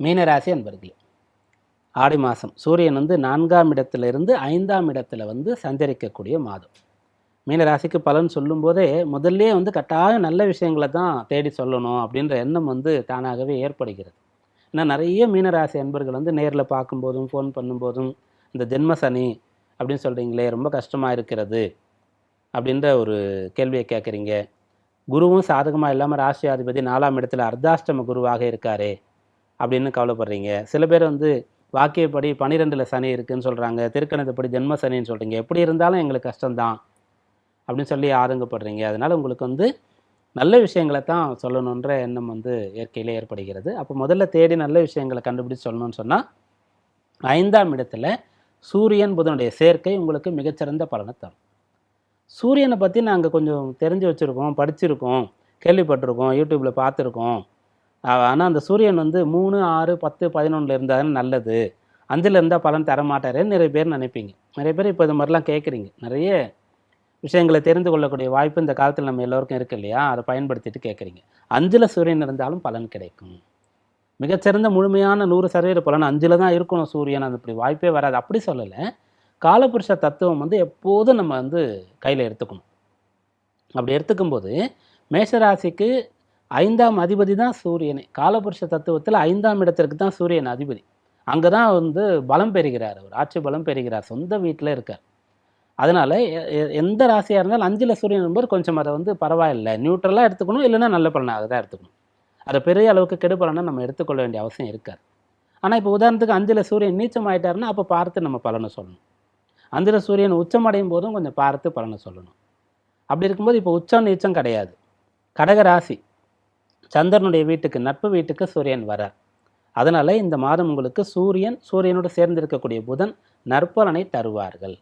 மீனராசி அன்பர்களே ஆடி மாதம் சூரியன் வந்து நான்காம் இடத்துல இருந்து ஐந்தாம் இடத்துல வந்து சஞ்சரிக்கக்கூடிய மாதம். மீனராசிக்கு பலன் சொல்லும்போதே முதல்லே வந்து கட்டாயம் நல்ல விஷயங்களை தான் தேடி சொல்லணும் அப்படின்ற எண்ணம் வந்து தானாகவே ஏற்படுகிறது. ஏன்னா நிறைய மீனராசி அன்பர்கள் வந்து நேரில் பார்க்கும்போதும் ஃபோன் பண்ணும்போதும் இந்த ஜென்ம சனி அப்படின்னு சொல்கிறீங்களே ரொம்ப கஷ்டமாக இருக்கிறது அப்படின்ற ஒரு கேள்வியை கேட்குறீங்க. குருவும் சாதகமாக இல்லாமல் ராசியாதிபதி நாலாம் இடத்துல அர்த்தாஷ்டம குருவாக இருக்காரே அப்படின்னு கவலைப்படுறீங்க. சில பேர் வந்து வாக்கியப்படி பன்னிரெண்டில் சனி இருக்குதுன்னு சொல்கிறாங்க திருக்கணத்துப்படி ஜென்ம சனின்னு சொல்கிறீங்க எப்படி இருந்தாலும் எங்களுக்கு கஷ்டம்தான். அப்படின்னு சொல்லி ஆதங்கப்படுறீங்க. அதனால் உங்களுக்கு வந்து நல்ல விஷயங்களை தான் சொல்லணுன்ற எண்ணம் வந்து இயற்கையில் ஏற்படுகிறது. அப்போ முதல்ல தேடி நல்ல விஷயங்களை கண்டுபிடிச்சு சொல்லணும்னு சொன்னால் ஐந்தாம் இடத்துல சூரியன் புதனுடைய சேர்க்கை உங்களுக்கு மிகச்சிறந்த பலனை தரும். சூரியனை பற்றி நாங்கள் கொஞ்சம் தெரிஞ்சு வச்சுருக்கோம் படிச்சிருக்கோம் கேள்விப்பட்டிருக்கோம் யூடியூப்பில் பார்த்துருக்கோம். ஆனால் அந்த சூரியன் வந்து மூணு ஆறு பத்து பதினொன்றில் இருந்தால் நல்லது. அஞ்சில் இருந்தால் பலன் தர மாட்டாருன்னு நிறைய பேர் நினைப்பீங்க. நிறைய பேர் இப்போ இது மாதிரிலாம் கேட்குறீங்க நிறைய விஷயங்களை தெரிந்து கொள்ளக்கூடிய வாய்ப்பு இந்த காலத்தில் நம்ம எல்லோருக்கும் இருக்கு இல்லையா? அதை பயன்படுத்திட்டு கேட்குறீங்க அஞ்சில் சூரியன் இருந்தாலும் பலன் கிடைக்கும். மிகச்சிறந்த முழுமையான நூறு சதவீத பலன் அஞ்சில் தான் இருக்கணும் சூரியன். அது அப்படி வாய்ப்பே வராது. அப்படி சொல்லலை. காலபுருஷ தத்துவம் வந்து எப்போதும் நம்ம வந்து கையில் எடுத்துக்கணும். அப்படி எடுத்துக்கும்போது மேஷராசிக்கு ஐந்தாம் அதிபதி தான் சூரியனே. காலபுருஷ தத்துவத்தில் ஐந்தாம் இடத்திற்கு தான் சூரியன் அதிபதி. அங்கே தான் வந்து பலம் பெறுகிறார் அவர். ஆட்சி பலம் பெறுகிறார். சொந்த வீட்டில் இருக்கார். அதனால் எந்த ராசியாக இருந்தாலும் அஞ்சில் சூரியன் என்பது கொஞ்சம் அதை வந்து பரவாயில்லை. நியூட்ரலாக எடுத்துக்கணும். இல்லைன்னா நல்ல பலனாக தான் எடுத்துக்கணும். அதை பெரிய அளவுக்கு கெடுபலனை நம்ம எடுத்துக்கொள்ள வேண்டிய அவசியம் இருக்காது. ஆனால் இப்போ உதாரணத்துக்கு அஞ்சில் சூரியன் நீச்சம் ஆயிட்டாருன்னா அப்போ பார்த்து நம்ம பலனை சொல்லணும். அஞ்சில் சூரியன் உச்சமடையும் போதும் கொஞ்சம் பார்த்து பலனை சொல்லணும். அப்படி இருக்கும்போது இப்போ உச்சம் நீச்சம் கிடையாது. கடக ராசி. சந்திரனுடைய வீட்டுக்கு நட்பு வீட்டுக்கு சூரியன் வரார். அதனால் இந்த மாதம் உங்களுக்கு சூரியன் சூரியனோடு சேர்ந்திருக்கக்கூடிய புதன் நற்பலனை தருவார்கள்.